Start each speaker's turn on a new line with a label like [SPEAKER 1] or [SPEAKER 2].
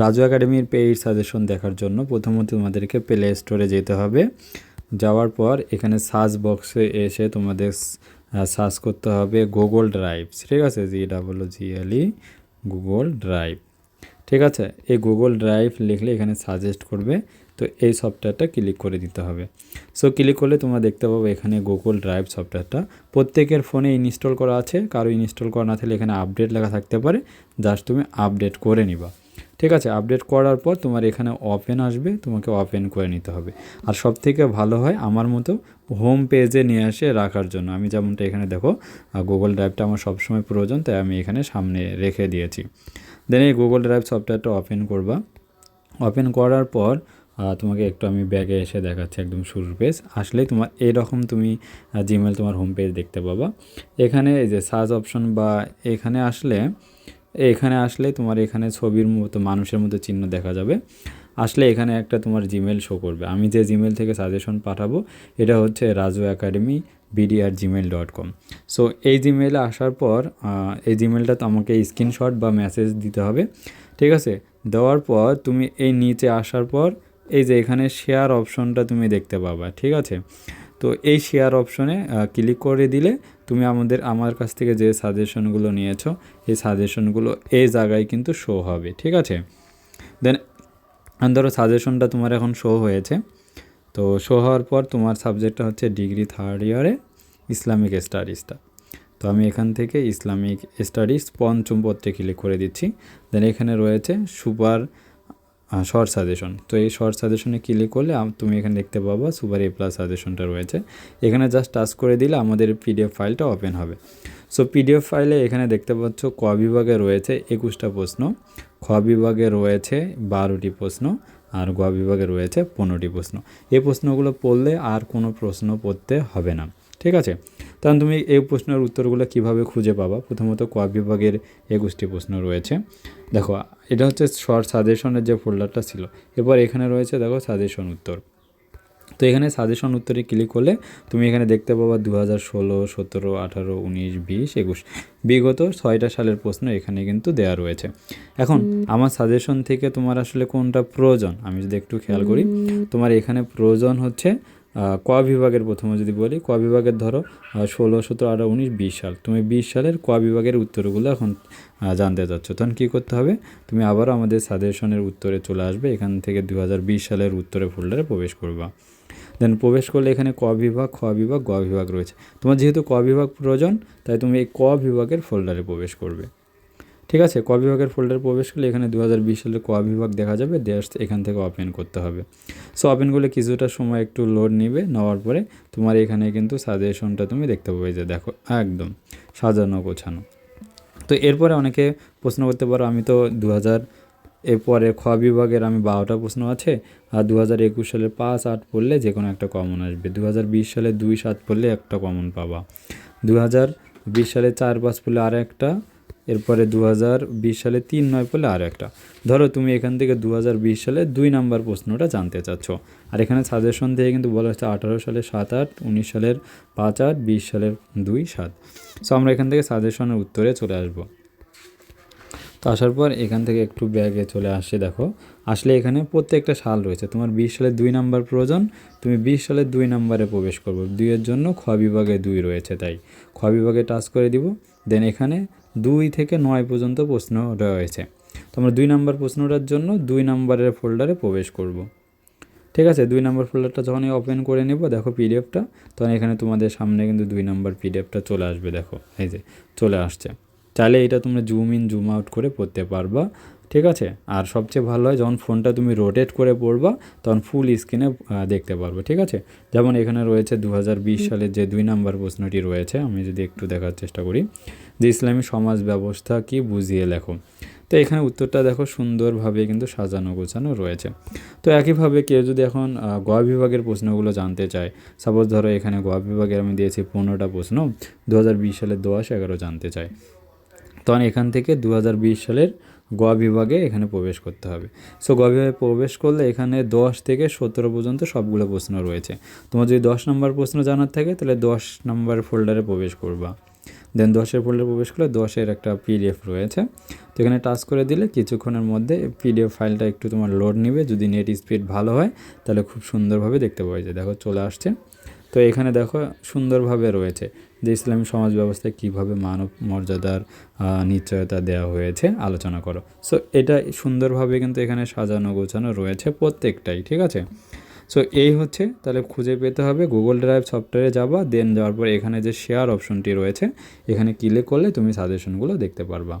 [SPEAKER 1] রাজু একাডেমির paid suggestion দেখার জন্য প্রথমত তোমাদেরকে প্লে স্টোরে যেতে হবে। যাওয়ার পর এখানে সার্চ বক্সে এসে তোমাদের সার্চ করতে হবে গুগল ড্রাইভ ঠিক আছে? G double GLE Google drive ঠিক আছে? এই গুগল ড্রাইভ লিখলে এখানে সাজেস্ট করবে। তো এই সফটওয়্যারটা ক্লিক করে দিতে হবে। সো ক্লিক করলে তোমরা দেখতে পাবো এখানে গুগল ড্রাইভ সফটওয়্যারটা প্রত্যেকের ফোনে ইনস্টল করা আছে। কারও ইনস্টল করা না থাকলে এখানে আপডেট লেখা থাকতে পারে। জাস্ট তুমি আপডেট করে নিবা। ঠিক আছে আপডেট করার পর তোমার এখানে ওপেন আসবে, তোমাকে ওপেন করে নিতে হবে। আর সব থেকে ভালো হয় আমার মতো হোম পেজে নিয়ে আসে রাখার জন্য। আমি যেমনটা এখানে দেখো গুগল ড্রাইভটা আমার সবসময় প্রয়োজন, তাই আমি এখানে সামনে রেখে দিয়েছি। দেন এই গুগল ড্রাইভ সফটওয়্যারটা ওপেন করবা। ওপেন করার পর তোমাকে একটু আমি ব্যাগে এসে দেখাচ্ছি একদম শুরুর পেজ আসলেই তোমার এরকম তুমি জিমেল তোমার হোম পেজ দেখতে পাবা। এখানে এই যে সার্চ অপশন বা এখানে আসলে এখানে আসলে তোমার এখানে ছবির মতো, মানুষের মতো চিহ্ন দেখা যাবে। আসলে এখানে একটা তোমার জিমেল শো করবে। আমি যে জিমেল থেকে সাজেশন পাঠাবো, এটা হচ্ছে রাজু একাডেমি বিডি আর জিমেল ডট কম সো এই জিমেলে আসার পর এই জিমেলটা তো আমাকে স্ক্রিনশট বা মেসেজ দিতে হবে। ঠিক আছে? দেওয়ার পর তুমি এই নিচে আসার পর, এই যে এখানে শেয়ার অপশনটা তুমি দেখতে পাবা। ঠিক আছে? তো এই শেয়ার অপশনে ক্লিক করে দিলে তুমি আমাদের, আমার কাছ থেকে যে সাজেশনগুলো নিয়েছো, এই সাজেশনগুলো এই জায়গায় কিন্তু শো হবে, ঠিক আছে? দেন ধরো সাজেশনটা তোমার এখন শো হয়েছে, তো শো হওয়ার পর তোমার সাবজেক্টটা হচ্ছে ডিগ্রি থার্ড ইয়ারে ইসলামিক স্টাডিজটা তো আমি এখান থেকে ইসলামিক স্টাডিজ পঞ্চম পত্রে ক্লিক করে দিচ্ছি। দেন এখানে রয়েছে সুপার শর্ট সাজেশন তো এই শর্ট সাজেশনে ক্লিক করলে তুমি এখানে দেখতে পাবা সুপার এ প্লাস সাজেশনটা রয়েছে। এখানে জাস্ট টাচ করে দিলে আমাদের পিডিএফ ফাইলটা ওপেন হবে। সো পিডিএফ ফাইলে এখানে দেখতে পাচ্ছ ক বিভাগে রয়েছে একুশটা প্রশ্ন। খ বিভাগে রয়েছে বারোটি প্রশ্ন আর গ বিভাগে রয়েছে পনেরোটি প্রশ্ন। এই প্রশ্নগুলো পড়লে আর কোনো প্রশ্ন পড়তে হবে না। ঠিক আছে? তখন তুমি এই প্রশ্নের উত্তরগুলো কীভাবে খুঁজে পাবা? প্রথমত ক বিভাগের একুশটি প্রশ্ন রয়েছে। দেখো এটা হচ্ছে শর্ট সাজেশনের যে ফোল্ডারটা ছিল। এবার এখানে রয়েছে দেখো সাজেশন উত্তর। তো এখানে সাজেশন উত্তরে ক্লিক করলে তুমি এখানে দেখতে পাবা দু হাজার ষোলো সতেরো আঠারো উনিশ বিশ একুশ। বিগত ছয়টা সালের প্রশ্ন এখানে কিন্তু দেওয়া রয়েছে। এখন আমার সাজেশন থেকে তোমার আসলে কোনটা প্রয়োজন? আমি যদি একটু খেয়াল করি তোমার এখানে প্রয়োজন হচ্ছে ক বিভাগের প্রথমে যদি বলি ক বিভাগের ধরো ষোলো, সতেরো, আঠারো, উনিশ, বিশ সাল। তুমি বিশ সালের ক বিভাগের উত্তরগুলো এখন জানতে চাচ্ছ। তখন কী করতে হবে? তুমি আবারও আমাদের সাজেশনের উত্তরে চলে আসবে, এখান থেকে দু হাজার বিশ সালের উত্তরে ফোল্ডারে প্রবেশ করবা। দেন প্রবেশ করলে এখানে ক বিভাগ খ বিভাগ গ বিভাগ রয়েছে। তোমার যেহেতু ক বিভাগ প্রয়োজন, তাই তুমি এই ক বিভাগের ফোল্ডারে প্রবেশ করবে। ঠিক আছে? ক বিভাগের ফোল্ডারে প্রবেশ করলে এখানে দু হাজার সালের ক বিভাগ দেখা যাবে জাস্ট এখান থেকে ওপেন করতে হবে। সো ওপেন করলে কিছুটা সময় একটু লোড নিবে, নেওয়ার পরে তোমার এখানে কিন্তু সাজেশনটা তুমি দেখতে পাবে যে দেখো, একদম সাজানো, গোছানো। তো এরপরে অনেকে প্রশ্ন করতে পারো, আমি তো দু হাজার এরপরে খ বিভাগের আমি বারোটা প্রশ্ন আছে, আর দু হাজার একুশ সালে পাঁচ, আট পড়লে যে কোনো একটা কমন আসবে। দু হাজার বিশ সালে দুই, সাত পড়লে একটা কমন পাবা। দু হাজার বিশ সালে চার, পাঁচ পড়লে আর একটা এরপরে দু হাজার বিশ সালে তিন নয় পড়লে আর একটা। ধরো তুমি এখান থেকে দু হাজার বিশ সালে দুই নাম্বার প্রশ্নটা জানতে চাচ্ছ। আর এখানে সাজেশন থেকে কিন্তু বলা হচ্ছে আঠারো সালে সাত আট, উনিশ সালের পাঁচ আট, বিশ সালের দুই সাত। সো আমরা এখান থেকে সাজেশনের উত্তরে চলে আসব। তো আসার পর এখান থেকে একটু ব্যাগে চলে আসছে দেখো। আসলে এখানে প্রত্যেকটা সাল রয়েছে। তোমার বিশ সালের দুই নাম্বার প্রয়োজন, তুমি বিশ সালের দুই নাম্বারে প্রবেশ করব। দুইয়ের জন্য খ বিভাগে দুই রয়েছে, তাই। খ বিভাগে টাচ করে দিব, দেন এখানে দুই থেকে নয় পর্যন্ত প্রশ্ন রয়েছে। তো আমরা দুই নাম্বার প্রশ্নটার জন্য দুই নাম্বারের ফোল্ডারে প্রবেশ করব। ঠিক আছে? দুই নাম্বার ফোল্ডারটা যখনই ওপেন করে নেব, দেখো পিডিএফটা তখন এখানে তোমাদের সামনে কিন্তু দুই নাম্বার পিডিএফটা চলে আসবে, দেখো। এই যে, চলে আসছে। চাইলে এটা তোমরা জুম ইন জুম আউট করে পড়তে পারবা। ঠিক আছে? আর সবচেয়ে ভালো হয় যখন ফোনটা তুমি রোটেট করে পড়বা তখন ফুল স্ক্রিনে দেখতে পারবে ঠিক আছে? যেমন এখানে রয়েছে দু হাজার বিশ সালের যে দুই নাম্বার প্রশ্নটি রয়েছে আমি যদি একটু দেখার চেষ্টা করি। যে ইসলামী সমাজ ব্যবস্থা কি বুঝিয়ে লেখো? তো এখানে উত্তরটা দেখো সুন্দরভাবে কিন্তু সাজানো গোছানো রয়েছে। তো একইভাবে কেউ যদি এখন গ বিভাগের প্রশ্নগুলো জানতে চায় সাপোজ ধরো এখানে গ বিভাগের আমি দিয়েছি পনেরোটা প্রশ্ন দু হাজার বিশ সালের দশ এগারো জানতে চাই তখন এখান থেকে দু হাজার বিশ সালের গ বিভাগে এখানে প্রবেশ করতে হবে। সো গ বিভাগে প্রবেশ করলে এখানে দশ থেকে সতেরো পর্যন্ত সবগুলো প্রশ্ন রয়েছে। তোমার যদি দশ নম্বর প্রশ্ন জানার থাকে, তাহলে দশ নম্বর ফোল্ডারে প্রবেশ করবা। দেন দশের ফোল্ডারে প্রবেশ করলে দশের একটা পিডিএফ রয়েছে। তো এখানে টাচ করে দিলে কিছুক্ষণের মধ্যে পিডিএফ ফাইলটা একটু তোমার লোড নেবে। যদি নেট স্পিড ভালো হয়, তাহলে খুব সুন্দরভাবে দেখতে পাওয়া যায় দেখো চলে আসছে। তো এখানে দেখো সুন্দরভাবে রয়েছে যে ইসলামী সমাজ ব্যবস্থায় কীভাবে মানব মর্যাদার নিশ্চয়তা দেওয়া হয়েছে আলোচনা করো। সো এটা সুন্দরভাবে কিন্তু এখানে সাজানো গোছানো রয়েছে প্রত্যেকটাই, ঠিক আছে? সো এই হচ্ছে, তাহলে খুঁজে পেতে হবে গুগল ড্রাইভ সফটওয়্যারে যাবা দেন যাওয়ার পর এখানে যে শেয়ার অপশনটি রয়েছে, এখানে ক্লিক করলে তুমি সাজেশনগুলো দেখতে পারবা।